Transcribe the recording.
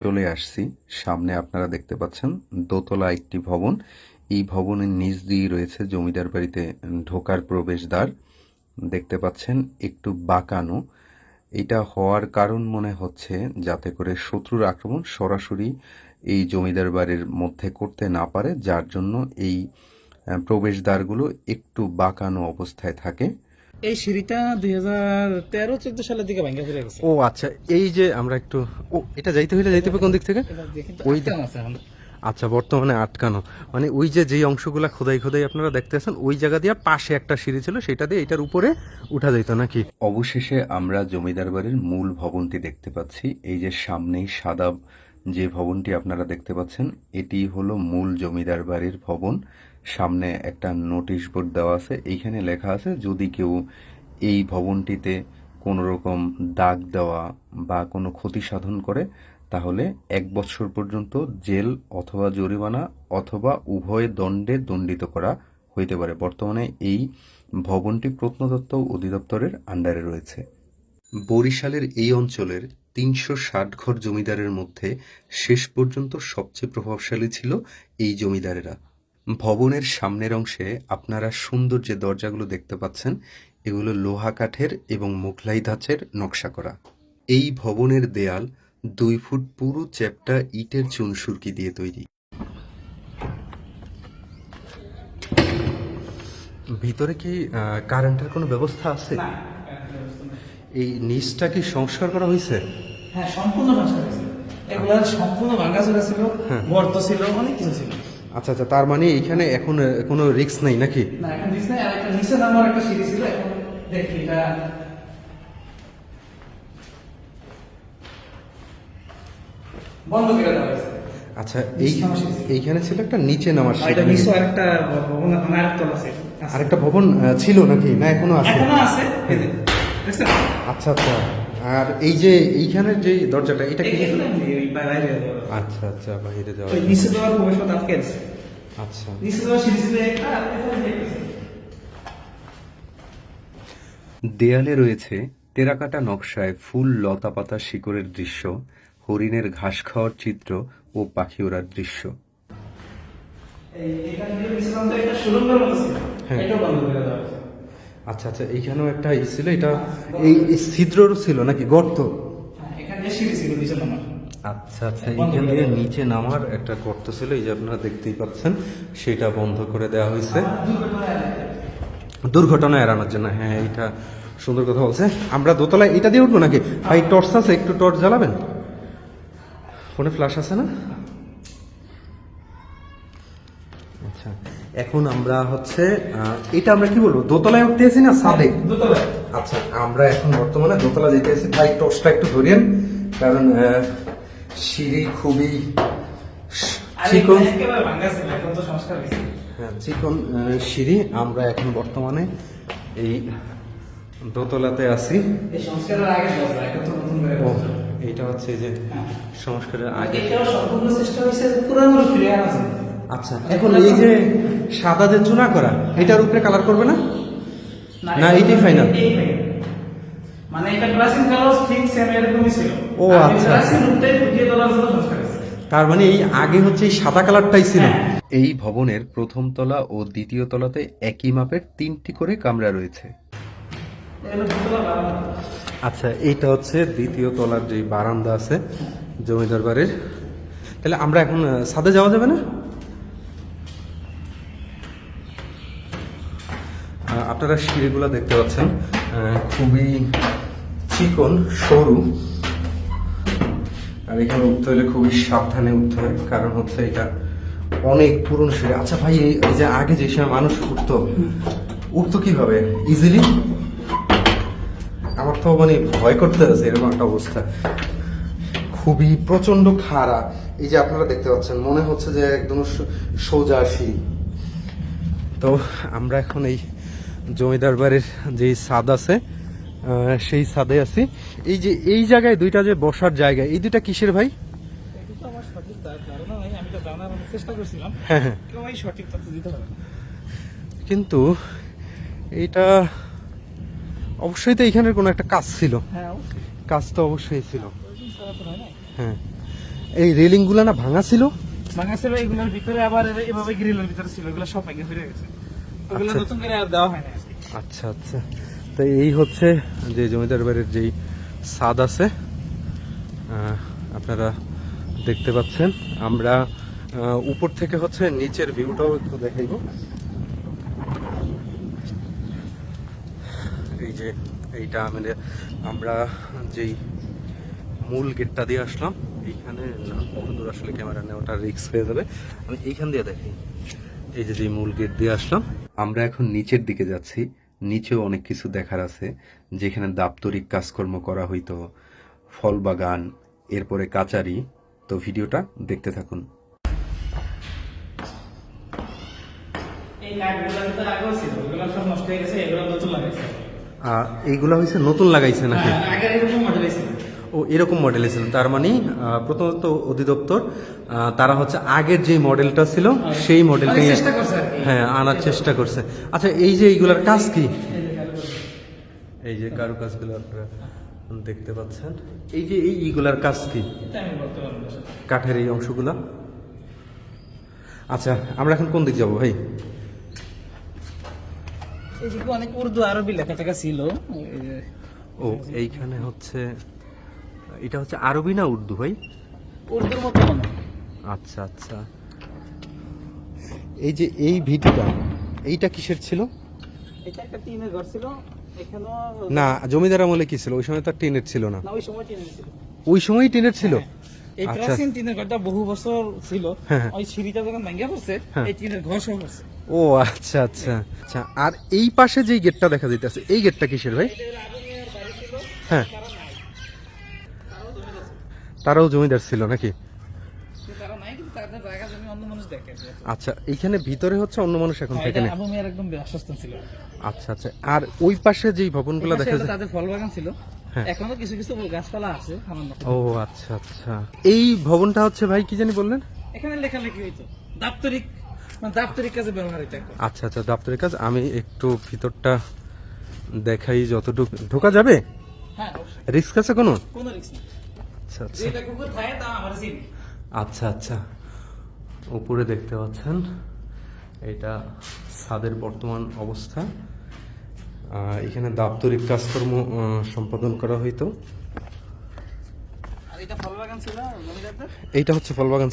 চলে আসছি। সামনে আপনারা দেখতে পাচ্ছেন দোতলা একটি ভবন। এই ভবনের নিচ দিয়ে রয়েছে জমিদার বাড়িতে ঢোকার প্রবেশদ্বার। দেখতে পাচ্ছেন একটু বাঁকানো। এটা হওয়ার কারণ মনে হচ্ছে যাতে করে শত্রুর আক্রমণ সরাসরি এই জমিদার বাড়ির মধ্যে করতে না পারে, যার জন্য এই প্রবেশদ্বারগুলো একটু বাঁকানো অবস্থায় থাকে। এই সিঁড়িটা দুই হাজার তেরো চোদ্দ সালের দিকে ভাঙ্গা ফিরে গেছে। ও আচ্ছা এই যে আমরা একটু ও এটা যাইতে হইলে যাইতে হবে কোন দিক থেকে? ওই। আচ্ছা বর্তমানে আটকানো। মানে ওই যে যেই অংশগুলা খোদাই খোদাই আপনারা দেখতেছেন ওই জায়গা দিয়ে পাশে একটা সিঁড়ি ছিল সেটা দিয়ে এটার উপরে উঠা যাইতো নাকি? অবশেষে আমরা জমিদার বাড়ির মূল ভবনটি দেখতে পাচ্ছি। এই যে সামনেই সাদা যে ভবনটি আপনারা দেখতে পাচ্ছেন এটি হলো মূল জমিদার বাড়ির ভবন। সামনে একটা নোটিশ বোর্ড দেওয়া আছে। এইখানে লেখা আছে, যদি কেউ এই ভবনটিতে কোনো রকম দাগ দেওয়া বা কোনো ক্ষতি সাধন করে, তাহলে এক বছর পর্যন্ত জেল অথবা জরিমানা অথবা উভয় দণ্ডে দণ্ডিত করা হইতে পারে। বর্তমানে এই ভবনটি প্রত্নতত্ত্ব অধিদপ্তরের আন্ডারে রয়েছে। বরিশালের এই অঞ্চলের তিনশো ষাট ঘর জমিদারের মধ্যে শেষ পর্যন্ত সবচেয়ে প্রভাবশালী ছিল এই জমিদারেরা। ভবনের সামনের অংশে আপনারা সুন্দর যে দরজাগুলো দেখতে পাচ্ছেন এগুলো লোহা কাঠের এবং মুঘলাই ধাঁচের নকশা করা। এই ভবনের দেয়াল দুই ফুট পুরো চ্যাপ্টা ইটের চুনসুরকি দিয়ে তৈরি। ভিতরে কি কারেন্টের কোনো ব্যবস্থা আছে? এই নিচটা কি সংস্কার করা হয়েছে? হ্যাঁ সম্পূর্ণ ভাঙা গেছে এগুলা সম্পূর্ণ ভাঙা চোরা ছিল গর্ত ছিল অনেক কিছু ছিল। আচ্ছা আচ্ছা তার মানে এইখানে এখন কোনো রিস্ক নেই নাকি? না এখন নিচ নাই। আর একটা নিচে নামার একটা সিঁড়ি ছিল। এখন দেখি এটা। বন্ধ করে দেওয়া হয়েছে। আচ্ছা এই। এইখানে ছিল একটা নিচে নামার এটা। নিচে আরেকটা ভবন মানে আরেকটা আছে। আরেকটা ভবন ছিল নাকি? না এখনও আছে। এখনও আছে। আচ্ছা আচ্ছা। আর এই যে এইখানের যে দরজাটা এটা কি? আচ্ছা আচ্ছা বাইরে যাওয়া নিচে যাওয়ার প্রবেশ পথ আটকে আছে? আচ্ছা। নিচে যাওয়ার সিঁড়ি ছিল একটা। দেয়ালে রয়েছে টেরাকাটা নকশায় ফুল লতা পাতা শিকড়ের দৃশ্য হরিণের ঘাস খাওয়ার চিত্র ও পাখি ওড়ার দৃশ্য। হ্যাঁ। আচ্ছা আচ্ছা এইখানেও একটা ই ছিল এটা এই ছিদ্রও ছিল নাকি? গর্ত? আচ্ছা আচ্ছা এইখান দিয়ে নিচে নামার একটা গর্ত ছিল এই যে আপনারা দেখতেই পাচ্ছেন সেটা বন্ধ করে দেওয়া হয়েছে। দুর্ঘটনা এড়ানোর জন্য। হ্যাঁ এইটা সুন্দর কথা বলছে। আমরা দোতলায় এটা দিয়ে উঠবো নাকি? ভাই টর্চ আছে একটু টর্চ জ্বালাবেন? ফোনে ফ্ল্যাশ আছে না? আচ্ছা। এখন আমরা হচ্ছে এটা আমরা কি বলব? দোতলায় উঠতে আছি না সাদে দোতলায়। আচ্ছা আমরা এখন বর্তমানে দোতলা যেতে আছি ভাই টর্চটা একটু ধরিয়েন কারণ সিঁড়ি খুবই চিকন। হ্যাঁ চিকন সিঁড়ি। আমরা এখন বর্তমানে এই দোতলাতে আছি। এইটা হচ্ছে যে সংস্কারের আগে। যায়। আচ্ছা এখন এই যে সাদা যে চুনা করা এটার উপরে কালার করবে না না, এটা- এইটাই final? এই final। মানে এটা ঠিক সেম এরকমই ছিল ও, আচ্ছা, প্রাচীন আচ্ছা। রূপটাই ফুটিয়ে তোলার জন্য সংস্কার তার মানে এই আগে হচ্ছে এই সাদা কালারটাই ছিল এই ভবনের প্রথম তলা ও দ্বিতীয় তলাতে একই মাপের তিনটি করে কামরা রয়েছে। আচ্ছা এইটা হচ্ছে দ্বিতীয় তলার যে বারান্দা আছে জমিদার বাড়ির তাহলে আমরা এখন সাদে যাওয়া যাবে না আপনারা সিঁড়িগুলো দেখতে পাচ্ছেন খুবই চিকন, সরু। আর এখানে উঠতে হলে খুবই সাবধানে উঠতে হয়, কারণ হচ্ছে এটা অনেক পুরনো সিঁড়ি। আচ্ছা ভাই, এই যে আগে যে সময় মানুষ উঠতো উঠতো কীভাবে? ইজিলি আমার তো মানে ভয় করতে আছে, এরকম একটা অবস্থা। খুবই প্রচণ্ড খাড়া। এই যে আপনারা দেখতে পাচ্ছেন, মনে হচ্ছে যে একদম সোজা সিঁড়ি। তো আমরা এখন এই জমিদার বাড়ির যে ছাদ আছে সেই ছাদে আছি। এই যে এই জায়গায় দুইটা যে বসার জায়গা এই দুইটা কিসের ভাই? এটা হ্যাঁ হ্যাঁ। কিন্তু এইটা অবশ্যই তো এইখানের কোনো একটা কাজ ছিল। হ্যাঁ কাজ তো অবশ্যই ছিল। হয় এই রেলিংগুলা না ভাঙা ছিল? ভাঙা ছিল এগুলোর ভিতরে আবার এভাবে গ্রিলের ভিতরে ছিল এগুলো সব ভেঙে ফিরে গেছে। ওগুলো আচ্ছা। নতুন করে আর দেওয়া হয় না আচ্ছা আচ্ছা। তো এই হচ্ছে যে জমিদার বাড়ির যেই ছাদ আছে আপনারা দেখতে পাচ্ছেন। আমরা উপর থেকে হচ্ছে নিচের ভিউটাও একটু দেখাইব এই যে এইটা আমাদের আমরা যেই মূল গেটটা দিয়ে আসলাম এইখানে দূর আসলে ক্যামেরা নেওয়াটা রিস্ক হয়ে যাবে। আমি এইখান দিয়ে দেখি। এই যে যে মূল গেট দিয়ে আসলাম আমরা এখন নিচের দিকে যাচ্ছি। নিচেও অনেক কিছু দেখার আছে যেখানে দাপ্তরিক কাজকর্ম করা হইতো ফল বাগান এরপরে কাচারি। তো ভিডিওটা দেখতে থাকুন। হয়ে এইগুলা হয়েছে নতুন লাগাইছে নাকি? ও এরকম মডেল ছিল। তার মানে প্রথমত অধিদপ্তর তারা হচ্ছে আগের যে মডেলটা ছিল সেই করছে হ্যাঁ আনার চেষ্টা করছে। আচ্ছা এই যে এইগুলার কাজ কি? এই যে কাঠগুলো। এই যে কারু কাজগুলো আপনারা দেখতে পাচ্ছেন। এই যে এই এইগুলার কাজ কি। কাঠের এই অংশগুলা। আচ্ছা আমরা এখন কোন দিক যাব ভাই? এইদিকে অনেক উর্দু আরবি লেখা টেখা ছিল। ও এইখানে হচ্ছে এটা হচ্ছে আরবি না উর্দু ভাই? উর্দুর মতো আচ্ছা আচ্ছা। এই যে এই ভিডিওটা এইটা কিসের ছিল? এটা একটা টিনের ঘর ছিল না জমিদার আমলে কি ছিল? ওই সময় তো টিনের ছিল না। না ওই সময় টিনের ছিল। ওই সময়ই টিনের ছিল? এই আচ্ছা। প্রাচীন টিনের ঘরটা বহু বছর ছিল। হ্যাঁ, হ্যাঁ। ওই সিঁড়িটা যখন ভেঙে পড়ছে হ্যাঁ। এই টিনের ঘর সহ পড়ছে। ও আচ্ছা আচ্ছা। আচ্ছা আর এই পাশে যে গেটটা দেখা যাইতেছে এই গেটটা কিসের ভাই? হ্যাঁ। তারাও জমিদার ছিল নাকি? আচ্ছা এইখানে ভিতরে হচ্ছে অন্য মানুষ এখন থেকে আবু মিয়ার একদম বাসস্থান ছিল। আচ্ছা আচ্ছা। আর ওই পাশে যেই ভবনগুলো দেখা যায় তাদের ফল বাগান ছিল। হ্যাঁ। এখনও কিছু কিছু গাছপালা আছে ও আচ্ছা আচ্ছা। এই ভবনটা হচ্ছে ভাই কি জানি বললেন? এখানে লেখালেখি হইতো। দাপ্তরিক মানে দাপ্তরিক কাজে ব্যবহার হইতো আচ্ছা আচ্ছা দপ্তরের কাজ। আমি একটু ভিতরটা দেখাই যতটুকু ঢোকা যাবে? হ্যাঁ রিস্ক আছে কোনো? কোনো রিস্ক নেই। আচ্ছা আচ্ছা। আচ্ছা আচ্ছা। উপরে দেখতে পাচ্ছেন এটা ছাদের বর্তমান অবস্থা। এখানে দাপ্তরিক কাজকর্ম সম্পাদন করা হইতো। এটা এইটা হচ্ছে ফলবাগান।